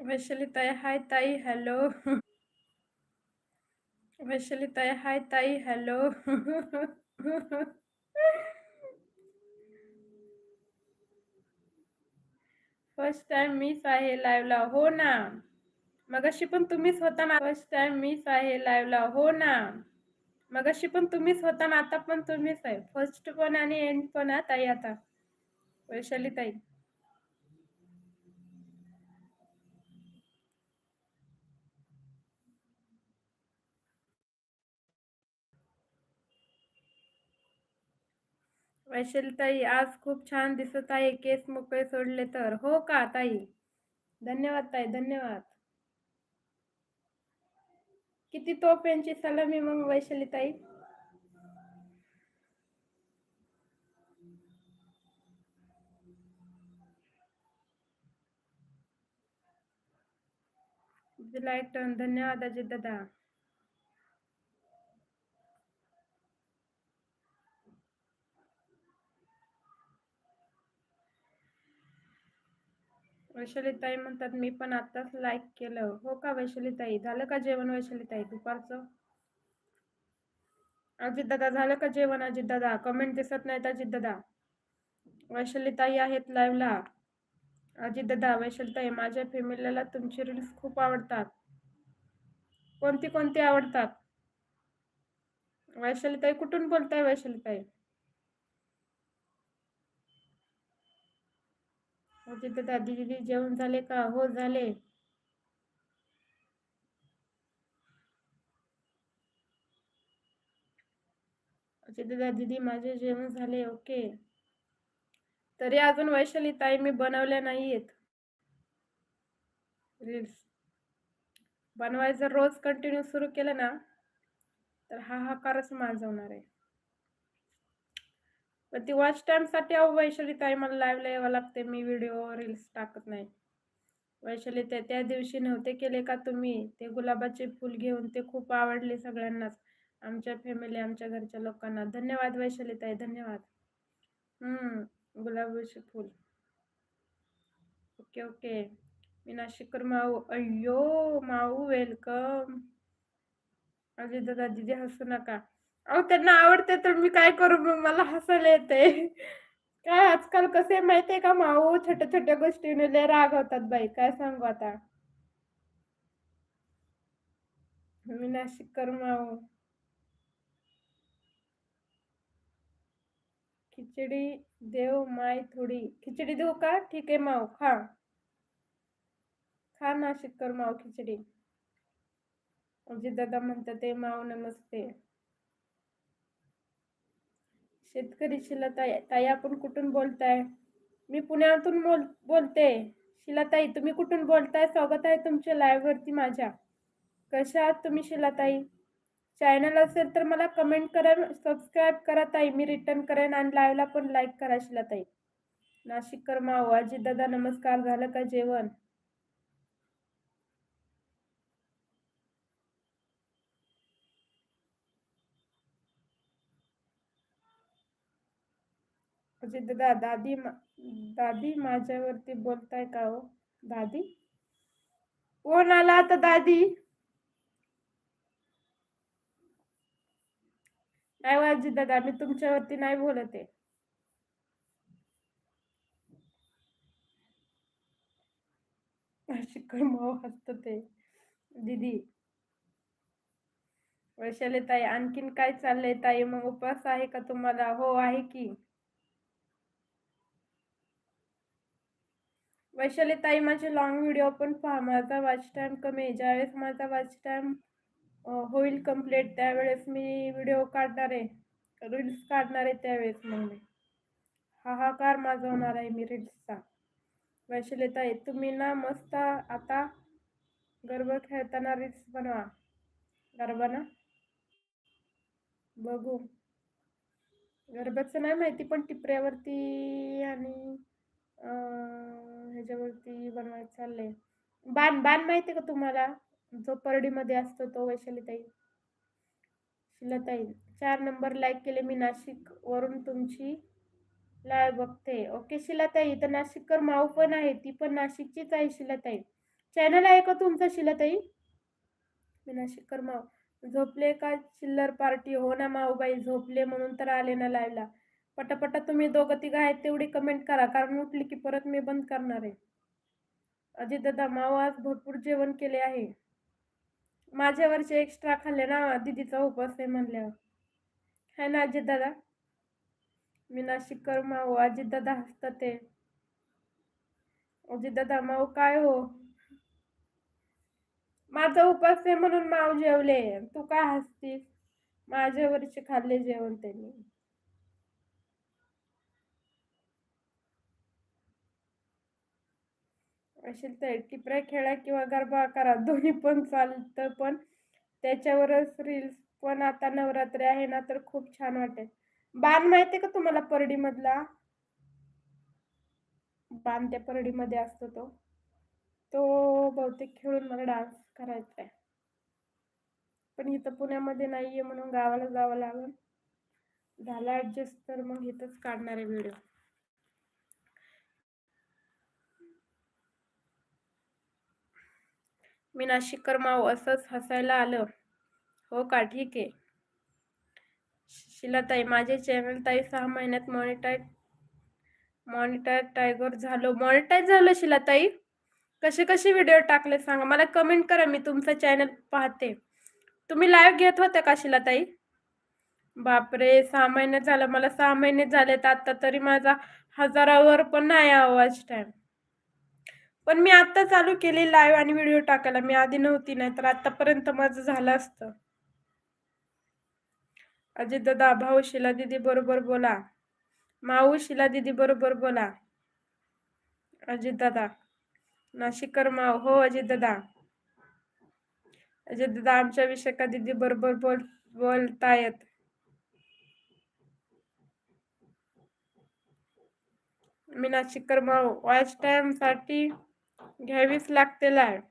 वैशाली ताई हाय ताई हॅलो वैशाली ताई हाय ताई हॅलो फर्स्ट टाइम मीच आहे लाईव्हला हो ना? मगाशी पण तुम्हीच होता ना? फर्स्ट टाइम मीच आहे लाईव्हला हो ना? मगाशी पण तुम्हीच होता ना? आता पण तुम्हीच आहे. फर्स्ट पण आणि एंड पण हा ताई आता. वैशाली ताई वैशाली ताई आज खूप छान दिसत आहे. केस मोकळे सोडले तर. हो का ताई? धन्यवाद ताई धन्यवाद. किती तोप्यांची सलामी मग वैशाली ताई लाइट धन्यवाद अजित दादा वैशालीताई म्हणतात मी पण आताच लाईक केलं. हो का वैशालीताई? झालं का जेवण वैशालीताई दुपारचं? अजित दादा झालं का जेवण अजित दादा कमेंट दिसत नाहीत अजित दादा वैशालीताई आहेत लाईव्हला अजित दादा वैशालीताई माझ्या फॅमिलीला तुमचे रील्स खूप आवडतात. कोणती कोणती आवडतात? वैशालीताई कुठून बोलताय वैशाली म्हणजे तिथे दादी दिदी जेवण झाले का? हो झाले. अजित दादा दिदी माझे जेवण झाले ओके. तरी अजून वैशाली ताई मी बनवल्या नाहीयेत. रील्स बनवायचं रोज कंटिन्यू सुरू केलं ना तर हा हाकारच माजवणार आहे. पण ती वॉच टाईमसाठी अहो वैशाली ताई मला लाईव्ह यावं लागते मी व्हिडिओ रील्स टाकत नाही. वैशाली ते त्या दिवशी नव्हते केले का तुम्ही? ते गुलाबाचे फूल घेऊन ते खूप आवडले सगळ्यांनाच. आमच्या फॅमिली आमच्या घरच्या लोकांना. धन्यवाद वैशाली ताई धन्यवाद. हम्म गुलाबाचे फूल. ओके ओके मी नाशिककर माऊ अय्यो माऊ वेलकम अजय दादा दिदी हसू नका. अहो त्यांना आवडते तर मी काय करू? मग मला हसायला येते. काय आजकाल कसे माहितीये का? माऊ छोट्या छोट्या गोष्टीने लय राग होतात बाई. काय सांगू आता? मी नाशिक कर माऊ. खिचडी देव माय थोडी. खिचडी देऊ का? ठीक आहे माऊ. खा. खा नाशिक कर माऊ खिचडी. म्हणजे दादा म्हणतात ते माऊ नमस्ते. शेतकरी शिलाताई ताई आपण कुठून बोलताय? मी पुण्यातून बोल बोलते. शिलाताई तुम्ही कुठून बोलताय? स्वागत आहे तुमच्या लाईव्ह वरती माझ्या. कशा आहात तुम्ही शिलाताई? चॅनल असेल तर मला कमेंट करा सबस्क्राईब करा ताई. मी रिटर्न करेन आणि लाईव्हला पण लाईक करा शिलाताई. नाशिककर माऊ अजित दादा नमस्कार. झालं का जेवण? म्हणजे दादा दादी दादी माझ्यावरती बोलताय का हो? दादी? कोण आला आता दादी? नाही हो वाजी दादा मी तुमच्यावरती नाही बोलत आहे. हसत ते. दीदी. वैशाली ताई आणखीन काय चाललंय ताई? मग उपवास आहे का तुम्हाला? हो आहे की. वैशाली ताई माझे लॉंग व्हिडिओ पण पहा. माझा वॉच टाईम कमी आहे. ज्यावेळेस माझा वॉच टाईम होईल कंप्लीट त्यावेळेस मी व्हिडिओ काढणार आहे. रील्स काढणार आहे त्यावेळेस मग मी हाहाकार माजवणार आहे मी रील्सचा वैशाली ताई तुम्ही ना मस्त आता गरबा खेळताना रील्स बनवा. गरबा ना? बघू. गरब्याचं नाही माहिती पण टिपऱ्यावरती आणि ह्याच्यावरती बनवायचं चाललंय. बाण बाण माहिती का तुम्हाला? जो परडीमध्ये असतो तो वैशालीताई. शिलताई चार नंबर लाईक केले मी नाशिक वरून तुमची. लाय बघते. ओके शिलाताई तर नाशिककर माऊ पण आहे ती पण नाशिकचीच आहे शिलाताई. चॅनल आहे का तुमचा शिलाताई? मी नाशिककर माऊ. झोपले का चिल्लर पार्टी हो ना माऊबाई झोपले म्हणून तर आले ना लाईव्हला पटापटा तुम्ही दोघं तिघं आहेत तेवढी कमेंट करा कारण उठली की परत मी बंद करणार आहे. अजित दादा माव आज भरपूर जेवण केले आहे. माझ्यावरचे एक्स्ट्रा खाल्ले ना दिदीचा उपास आहे म्हणल्यावर. है ना अजित दादा मी नाशिककर माऊ अजित दादा हसतात ते. अजित दादा माऊ काय हो? माझा उपास आहे म्हणून माव जेवले. तू काय हसतीस? माझ्यावरचे खाल्ले जेवण त्यांनी. असेल तर टिपऱ्या खेळा किंवा गरबा करा. दोन्ही पण चालतं पण त्याच्यावरच रील्स पण आता नवरात्री आहे ना तर खूप छान वाटेल. बाण माहिती का तुम्हाला परडीमधला? बाण त्या परडीमध्ये असतो तो. तो बहुतेक खेळून मला डान्स करायचा आहे पण इथं पुण्यामध्ये नाही आहे म्हणून गावाला जावं लागेल. झाला ॲडजस्ट तर मग इथंच काढणार आहे व्हिडिओ मी नाशिककर माऊ असंच हसायला आलं. हो का? ठीक आहे. शिलाताई माझे चॅनल ताई सहा महिन्यात मॉनिटाईज मॉनिटाईज टायगर झालो. मॉनिटाईज झालं शिलाताई? कसे कसे व्हिडिओ टाकले सांगा? मला कमेंट करा मी तुमचं चॅनल पाहते. तुम्ही लाईव्ह घेत होते का शिलाताई? बापरे सहा महिने झालं. मला सहा महिने झालेत. आत्ता तरी माझा हजारावर पण नाही आवाज टाईम पण मी आत्ता चालू केली लाईव्ह आणि व्हिडिओ टाकायला. मी आधी नव्हती नाही तर आतापर्यंत माझं झालं असतं. अजित दादा भाऊ शिला दिदी बरोबर बोला. माऊ शिला दिदी बरोबर बोला. अजित दादा नाशिककर माव हो अजित दादा अजित दादा आमच्या विषयका दिदी बरोबर बोल बोलतायत. मी नाशिककर माव वॉच टाइमसाठी घ्यावीच लागते लाईव्ह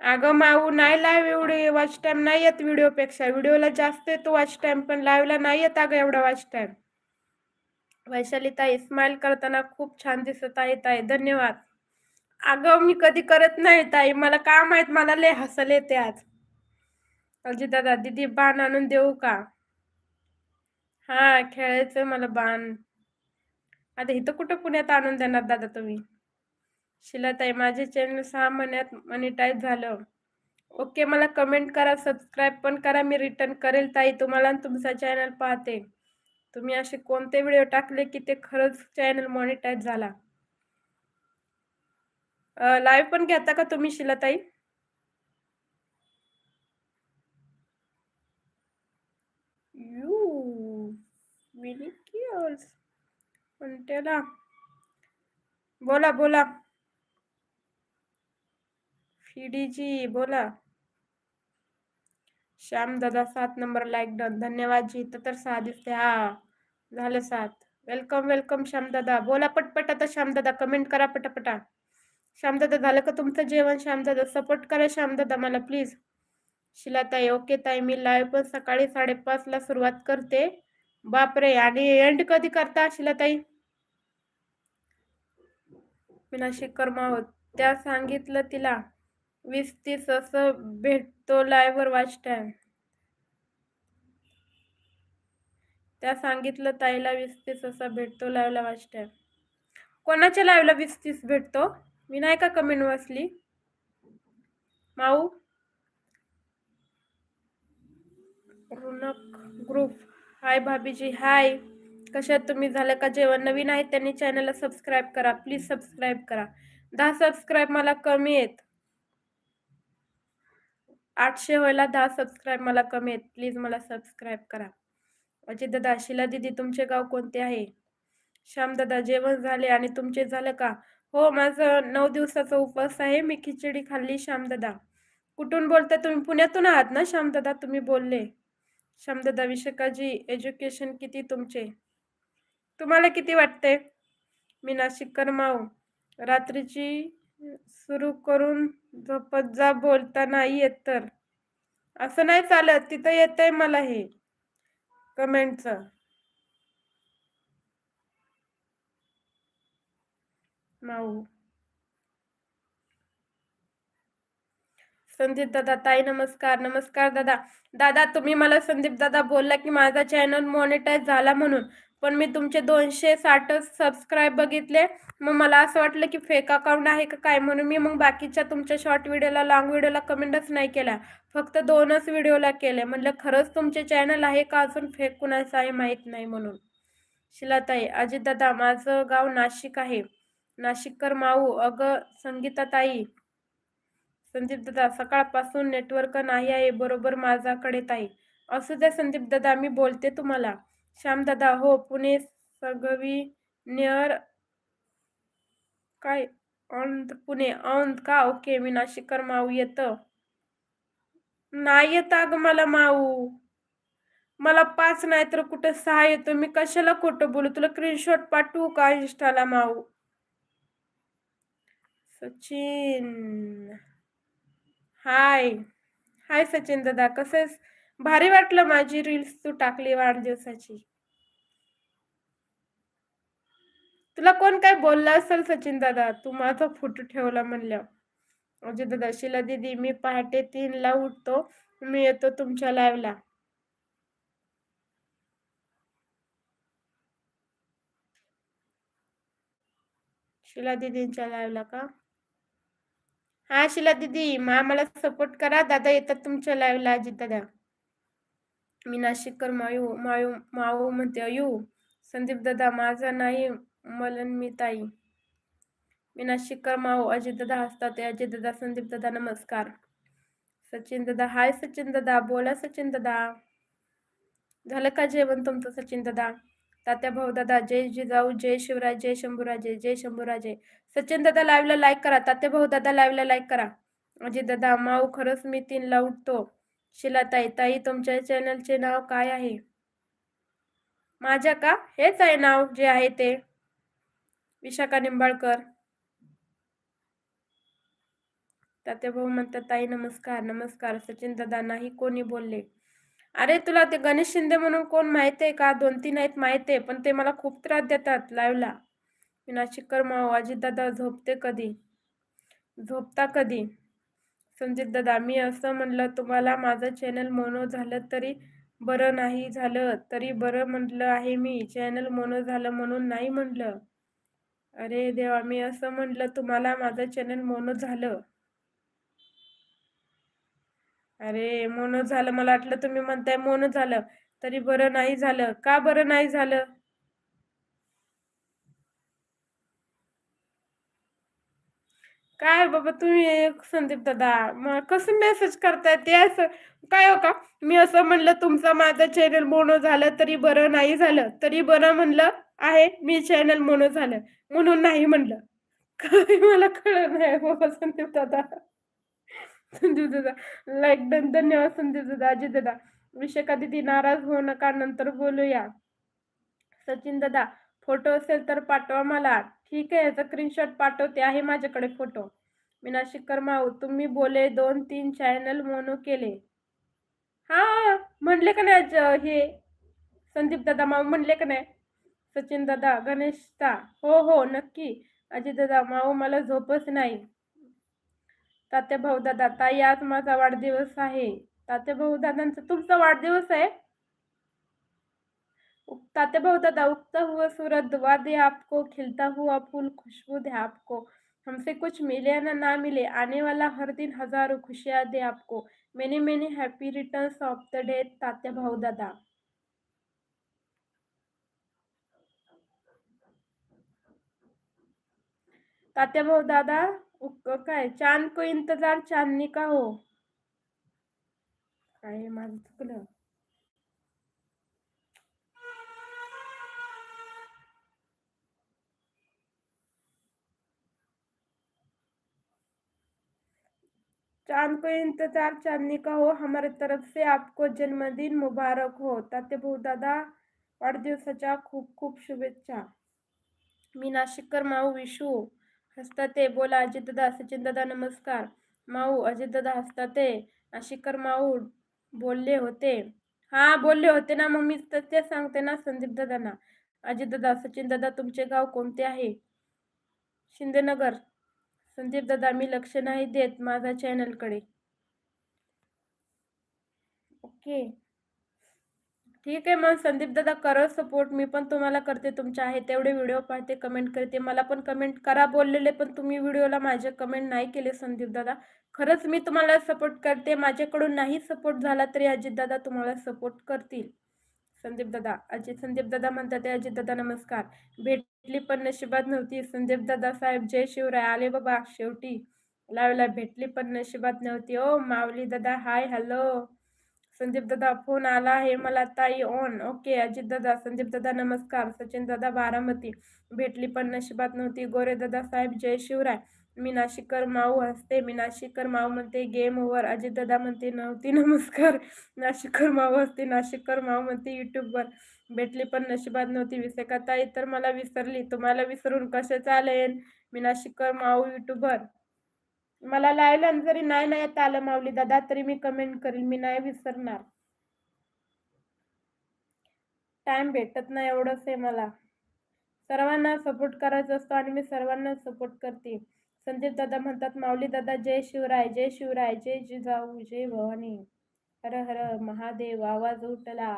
अगं माऊ नाही लाईव्ह एवढे वॉच टाइम नाही येत व्हिडिओपेक्षा व्हिडिओला जास्त येतो वॉच टाइम पण लाईव्हला नाही येत अगं एवढा वॉच टाइम वैशाली ताई स्माइल करताना खूप छान दिसत आहे ताई. धन्यवाद. अगं मी कधी करत नाही ताई. मला का माहीत? मला लय हसल येते आज. अजी दादा दिदी बाण आणून देऊ का? हा खेळायचं मला बाण. आता इथं कुठं पुण्यात आणून देणार दादा तुम्ही? शिलाताई माझे चॅनल सहा महिन्यात मॉनिटाईज झालं. ओके मला कमेंट करा सबस्क्राईब पण करा मी रिटर्न करेल ताई तुम्हाला तुमचा चॅनल पाहते. तुम्ही असे कोणते व्हिडिओ टाकले की ते खरंच चॅनल मॉनिटाईज झाला? लाईव्ह पण घेता का तुम्ही शिलाताई? यू मिनी बोला बोला. फीडीजी बोला. श्याम दादा सात नंबर लाईक डन. धन्यवाद जी. इथं तर सहा दिसते. हा झालं सात. वेलकम वेलकम श्याम दादा बोला पटपट आता श्याम दादा कमेंट करा पटापटा. श्याम दादा झालं का तुमचं जेवण? श्याम दादा सपोर्ट करा श्याम दादा मला प्लीज. शिलाताई ओके ताई मी लाईव्ह पण सकाळी साडेपाचला सुरुवात करते. बापरे आणि एंड कधी करता शिलाताई? मी नाशिक होत त्या सांगितलं तिला. वीस तीस असं भेटतो लाईव्हवर वॉच टाईम त्या सांगितलं ताईला वीस तीस असं भेटतो लाईव्हला वाच टाईम कोणाच्या लाईव्हला वीस तीस भेटतो? मी नाही का कमेंट वाचली? माऊ? रुनक ग्रुप हाय भाभीजी हाय कशात तुम्ही झालं का जेवण? नवीन आहे त्यांनी चॅनलला सबस्क्राईब करा. प्लीज सबस्क्राईब करा. दहा सबस्क्राईब मला कमी आहेत. आठशे व्हायला दहा सबस्क्राईब मला कमी आहेत. प्लीज मला सबस्क्राईब करा. अजित दादा शिला दिदी तुमचे गाव कोणते आहे? श्याम दादा जेवण झाले आणि तुमचे झालं का? हो माझं नऊ दिवसाचा उपवास आहे. मी खिचडी खाल्ली. श्यामदादा कुठून बोलता तुम्ही? पुण्यातून आहात ना श्यामदादा? तुम्ही बोलले. श्यामदादा विशाखाजी एज्युकेशन किती तुमचे? तुम्हाला किती वाटते मी नाशिककर माऊ रात्रीची सुरू करून झोपत जा बोलता नाही येत तर. असं नाही चालत तिथं येत आहे मला हे. कमेंटचं. माऊ. संदीप दादा ताई नमस्कार नमस्कार दादा. दादा तुम्ही मला संदीप दादा बोलला की माझा चॅनल मॉनिटाईज झाला म्हणून. पण मी तुमचे दोनशे साठ सबस्क्राईब बघितले. मग मला असं वाटलं की फेक अकाउंट आहे का काय म्हणून मी मग बाकीच्या तुमच्या शॉर्ट व्हिडिओला लॉंग व्हिडिओला कमेंटच नाही केला फक्त दोनच व्हिडिओला केले. म्हटलं खरंच तुमचे चॅनल आहे का अजून फेक कुणाचं आहे माहीत नाही म्हणून. शिलाताई अजितदादा माझं गाव नाशिक आहे. नाशिककर माऊ अगं संगीताताई. संदीप दादा सकाळपासून नेटवर्क नाही आहे. बरोबर माझ्याकडे ताई. असू द्या संदीप दादा मी बोलते तुम्हाला. श्यामदादा हो पुणे सगवी नियर काय? औंध पुणे औंध का? ओके मी नाशिककर माऊ येत. नाही येत अगं मला माऊ. मला पाच नाही तर कुठं सहा येतो? मी कशाला खोटं बोलू? तुला स्क्रीनशॉट पाठवू का इंस्टाला माऊ? सचिन. हाय हाय सचिन दादा कसं भारी वाटलं माझी रील्स तू टाकली वाढदिवसाची. तुला कोण काय बोलला असेल सचिन दादा? तू माझा फोटो ठेवला म्हणल्यावर अजय दादा शिला दिदी मी पहाटे तीनला उठतो. मी येतो तुमच्या लाईव्हला शिला दिदींच्या लाईव्हला का? हा शिला दिदी मा मला सपोर्ट करा. दादा येतात तुमच्या लाईव्हला अजित दादा. मी नाशिककर मायू हो, मायू हो, माऊ हो म्हणते अयू संदीप दादा माझा नाही मलन मी ताई. मी नाशिककर माऊ अजित दादा हसतात अजित दादा संदीप दादा नमस्कार. सचिन दादा हाय सचिन दादा बोला सचिन दादा. झालं का जेवण तुमचं सचिन दादा? तात्या भाऊ दादा जय जिजाऊ जय शिवराज जय शंभूराजे जय शंभूराजे. सचिन दादा लाईव्हला लाईक करा तात्या भाऊ दादा लाईव्हला लाईक करा. अजित दादा माऊ खरंच मी तीनला उठतो. शिलाताई ताई तुमच्या चॅनलचे नाव काय आहे? माझ्या का? हेच आहे नाव जे आहे ते. विशाखा निंबाळकर. तात्याभाऊ म्हणतात ताई नमस्कार नमस्कार. सचिन दादा नाही कोणी बोलले? अरे तुला ते गणेश शिंदे म्हणून कोण माहीत आहे का? दोन तीन आहेत माहीत आहे पण ते मला खूप त्रास देतात लाईव्हला. मी नाशिककर माऊ अजित दादा झोपते कधी? झोपता कधी? संजित दादा मी असं म्हणलं तुम्हाला माझं चॅनल मोनो झालं तरी बरं नाही झालं तरी बरं म्हटलं आहे मी. चॅनल मोनो झालं म्हणून नाही म्हटलं. अरे देवा मी असं म्हटलं तुम्हाला माझं चॅनल मोनो झालं. अरे मोनो झालं. मला वाटलं तुम्ही म्हणताय मोनो झालं. तरी बरं नाही झालं. का बरं नाही झालं? काय हो बाबा तुम्ही संदीप दादा? मग कसं मेसेज करताय? ते असं काय हो का? मी असं म्हणलं तुमचा माझं चॅनल मोनो झालं तरी बरं नाही झालं तरी बरं म्हणलं आहे मी चॅनल मोनो झालं म्हणून नाही म्हणलं. काय मला कळलं नाही हो बाबा संदीप दादा. संदीप दादा लाईक डन धन्यवाद संदीप दादा अजित दादा. विषय कधी ती नाराज होऊ नका नंतर बोलूया. सचिन दादा फोटो असेल तर पाठवा मला. ठीक आहे याचा स्क्रीनशॉट पाठवते आहे माझ्याकडे फोटो मी नाशिककर माऊ तुम्ही बोले दोन तीन चॅनल मोनो केले. हा म्हणले का नाही हे? संदीप दादा माऊ म्हणले का नाही? सचिन दादा गणेश दा हो हो नक्की. अजित दादा माऊ मला झोपच नाही. तात्या भाऊ दादा ताई आज माझा वाढदिवस आहे. तात्या भाऊ दादांचा तुमचा वाढदिवस आहे? ताते भाऊ दादा उगता हुआ सूरज दुआ दे आपको, खिलता हुआ फूल खुशबू दे आपको। हमसे कुछ मिले या ना मिले, आने वाला हर दिन हज़ारों खुशियाँ दे आपको। Many many happy returns of the day Tatya Bhau Dada Tatya भाऊ दादा उक- काय चाँद को इंतज़ार, चांदनी का हो। काय माझं चुकलं चांद को इंतजार चांदनी का हो हमारे तरफ से आपको जन्मदिन मुबारक हो। ताते भाऊ दादा वाढदिवसाच्या खूप खूप शुभेच्छा। मी नाशिककर माऊ विशू हसताते बोला अजितदादा सचिनदादा नमस्कार। माऊ अजितदादा हसताते नाशिककर माऊ बोलले होते। हां बोलले होते ना मग मी तर ते सांगते ना संदीप दादांना। अजितदादा सचिनदादा तुमचे गाव कोणते आहे? शिंदेनगर। संदीप दादा मी लक्ष नाही देत माझा चॅनलकडे ओके ठीक आहे मग संदीप दादा करा सपोर्ट मी पण तुम्हाला करते तुमच्या आहे तेवढे व्हिडिओ पाहते कमेंट करते. मला पण कमेंट करा बोललेले पण तुम्ही व्हिडिओला माझे कमेंट नाही केले संदीप दादा. खरंच मी तुम्हाला सपोर्ट करते. माझ्याकडून नाही सपोर्ट झाला तरी अजित दादा तुम्हाला सपोर्ट करतील. संदीप दादा. अजित संदीप दादा म्हणतात अजित दादा नमस्कार. भेटली पण नशिबात नव्हती. संदीप दादा साहेब जय शिवराय. आले बाबा शेवटी. लावला भेटली पण नशिबात नव्हती. ओ माऊली दादा हाय हॅलो. संदीप दादा फोन आला आहे मला ताई ऑन ओके अजित दादा संदीप दादा नमस्कार. सचिन दादा बारामती. भेटली पण नशिबात नव्हती. गोरे दादा साहेब जय शिवराय. मी नाशिककर माऊ हसते. मी नाशिककर माऊ म्हणते गेम ओव्हर अजित दादा म्हणते नव्हती नमस्कार. नाशिककर माऊ हसते. नाशिककर माऊ म्हणते यूट्यूबवर भेटली पण नशिबात नव्हती विसेका. ताई तर मला विसरली. तुम्हाला विसरून कसे चालेल? मी नाशिककर माऊ यूट्यूबर मला लायला जरी नाही नाही येत आलं माऊली दादा तरी मी कमेंट करेल मी नाही विसरणार. टाइम भेटत नाही एवढंच आहे मला. सर्वांना सपोर्ट करायचा असतो आणि मी सर्वांना सपोर्ट करते. संदीप दादा म्हणतात माऊली दादा जय शिवराय जय शिवराय जय जिजाऊ जय भवानी. हर हर महादेव आवाज उठला.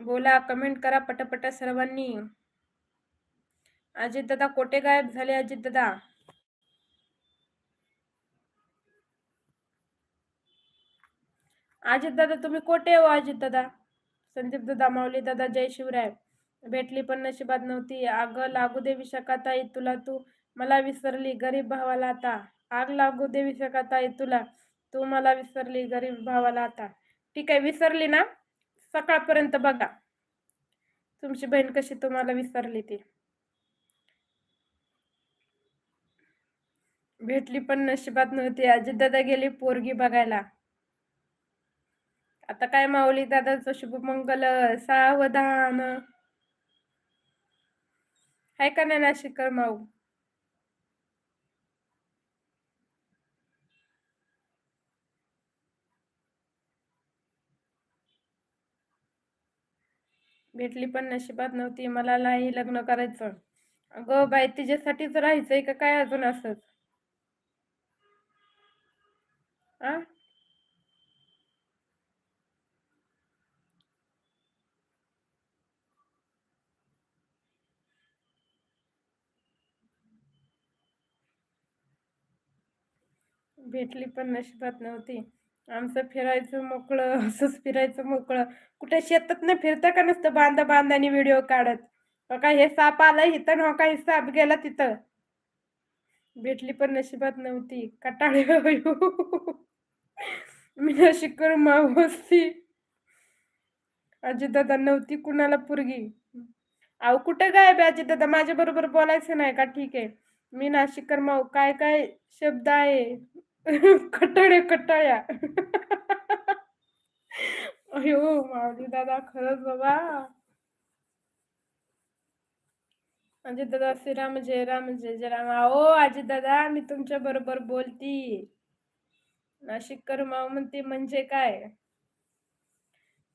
बोला कमेंट करा पटापट सर्वांनी. अजित दादा कोठे गायब झाले अजित दादा? अजित दादा तुम्ही कोठे हो अजित दादा? संदीप दादा माऊली दादा जय शिवराय. भेटली पण नशिबात नव्हती. अगं लागू दे विशाखाताई तुला तू मला विसरली गरीब भावाला आता. आग लागू दे विशाखाताई तुला. तू मला विसरली गरीब भावाला आता. ठीक आहे विसरली ना? सकाळपर्यंत बघा. तुमची बहीण कशी तुम्हाला विसरली ती. भेटली पण नशिबात नव्हती. आजी दादा गेली पोरगी बघायला. आता काय माऊली दादाचं शुभमंगल सावधान. आहे का नाही नाशिककर माऊ? भेटली पण नशिबात नव्हती. मला नाही लग्न करायचं. अगं बाई तिच्यासाठीच राहायचंय का? काय अजून असंच? आ? भेटली पण नशिबात नव्हती. आमचं फिरायचं मोकळं असंच फिरायचं मोकळं. कुठे शेतात नाही फिरतं का नसतं बांधा बांधानी व्हिडिओ काढत? हो का हे साप आलं इथं हो का हे साप गेला तिथं? भेटली पण नशिबात नव्हती. कटाळे मी नाशिककर करून माऊ असती दादा नव्हती कुणाला पुरगी. अहो कुठं गायब आहे दादा माझ्या बरोबर बोलायचं नाही का? ठीक आहे. मी नाशिककर माऊ काय काय शब्द आहे? कटाळ्या कटाळ्या अयो मावली दादा खरंच बाबा. अजित दादा श्रीराम जय राम जय जय राम ओ अजित दादा मी तुमच्या बरोबर बोलती. नाशिककर माव म्हणते म्हणजे काय?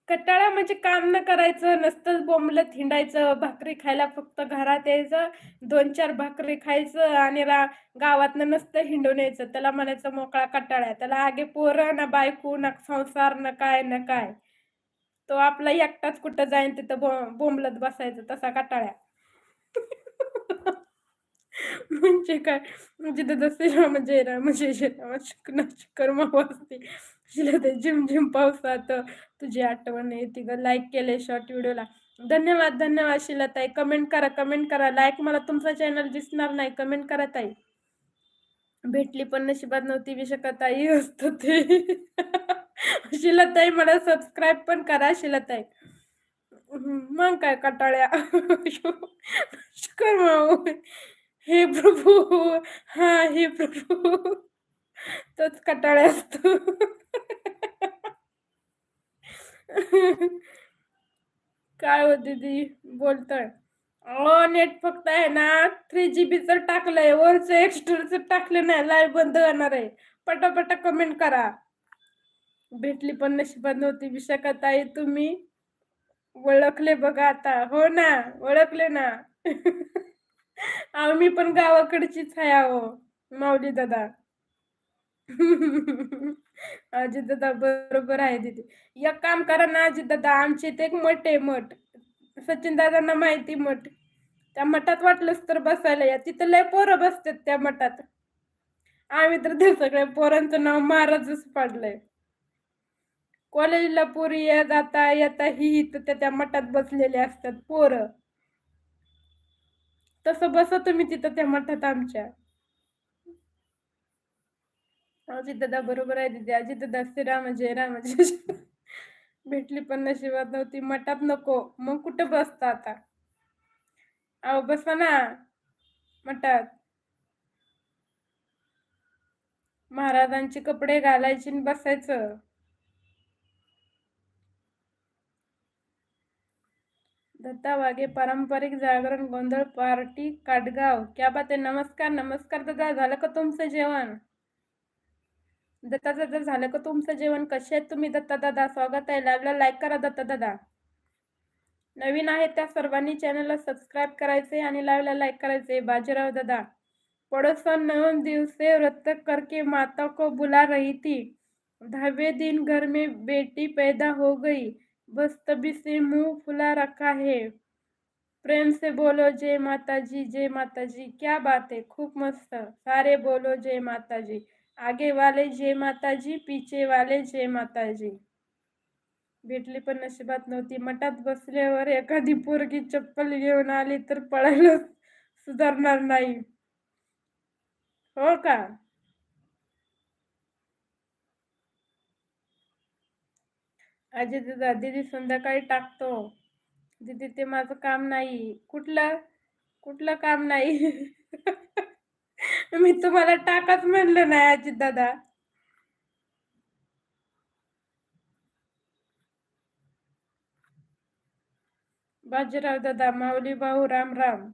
कटाळा म्हणजे काम न करायचं नसतं बोंबलत हिंडायचं भाकरी खायला फक्त घरात यायचं दोन चार भाकरी खायचं आणि रा गावातनं नसतं हिंडून यायचं त्याला म्हणायचं मोकळा कटाळा त्याला आगे पोरं ना बायको ना संसार न काय ना काय तो आपला एकटाच कुठं जाईन तिथं बो बोंबलत बसायचं तसा कटाळ्या म्हणजे काय म्हणजे जसे म्हणजे जय राम जय मग असते तुला ते जिम झिम पावसात तुझी आठवण येते ग. लाईक केले शॉर्ट व्हिडिओला धन्यवाद धन्यवाद शिलाताई. कमेंट करा कमेंट करा. लाईक मला तुमचा चॅनल दिसणार नाही. कमेंट करा ताई. भेटली पण नशिबात नव्हती विशकताई असत ते. शिलाताई मला सबस्क्राईब पण करा शिलाताई. मग काय कटाळ्या. कर माऊ. हे प्रभू. हा हे प्रभू. तोच कटाळ्या असतो. काय हो दीदी? बोलतोय. अहो नेट फक्त आहे ना थ्री जी बीचं टाकलंय. वरचं एक्स्ट्राचं टाकलं नाही. लाईव्ह बंद होणार आहे. पटापटा कमेंट करा. भेटली पण नशिबात नव्हती विशाखात आहे तुम्ही ओळखले बघा आता. हो ना ओळखले ना. आम्ही पण गावाकडचीच आहे अहो माऊली दादा. अजित दादा बरोबर आहे तिथे एक काम करा ना अजित दादा आमचे इथे एक मठ आहे मठ. सचिन दादांना माहिती मठ. त्या मठात वाटलंच तर बसायला या. तिथं लय पोरं बसतात त्या मठात. आम्ही तर ते सगळ्या पोरांचं नाव महाराजच पाडलंय. कॉलेजला पोरी या जाता येता ही इथं त्या त्या मठात बसलेले असतात पोरं. तसं बसा तुम्ही तिथं त्या मठात आमच्या. अजित दादा बरोबर आहे दिदी. अजित दादा फिरा जय राम म्हणजे. म्हणजे. भेटली पण नशिबात नव्हती. मठात नको. मग कुठं बसता आता? अहो बसा ना. मठात. महाराजांचे कपडे घालायचे आणि बसायचं. दत्ता वागे पारंपरिक जागरण गोंधळ पार्टी काटगाव. क्या बात आहे. नमस्कार नमस्कार दादा. झालं का तुमचं जेवण? दत्ता दादा झालं का तुमचं जेवण कसे आहेत तुम्ही दत्ता दादा? स्वागत आहे. लाईव्हला लाईक करा दत्ता दादा. नवीन आहे त्या सर्वांनी चॅनलला सबस्क्राईब करायचे आणि लाईव्हला लाईक करायचे. बाजीराव दादा पड़ोसन नौ दिवसे व्रत करके माता को बुला रही थी दसवें दिन घर में बेटी पैदा हो गई. बस तभी से मुंह फुला रखा है. प्रेम से बोलो जय माता जी जय माता जी. क्या बात है खूप मस्त. सारे बोलो जय माता जी. आगे वाले जय माताजी पीछे वाले जय माताजी. भेटली पण नशिबात नव्हती. मठात बसल्यावर एखादी पोरगी चप्पल घेऊन आली तर पळायला सुधारणार नाही. हो का? अजय दादा दीदी संध्याकाळी टाकतो. दीदी ते माझं काम नाही. कुठलं? कुठलं काम नाही? मी तुम्हाला टाकच म्हणलं नाही अजित दादा. बाजीराव दादा माऊली भाऊ राम राम.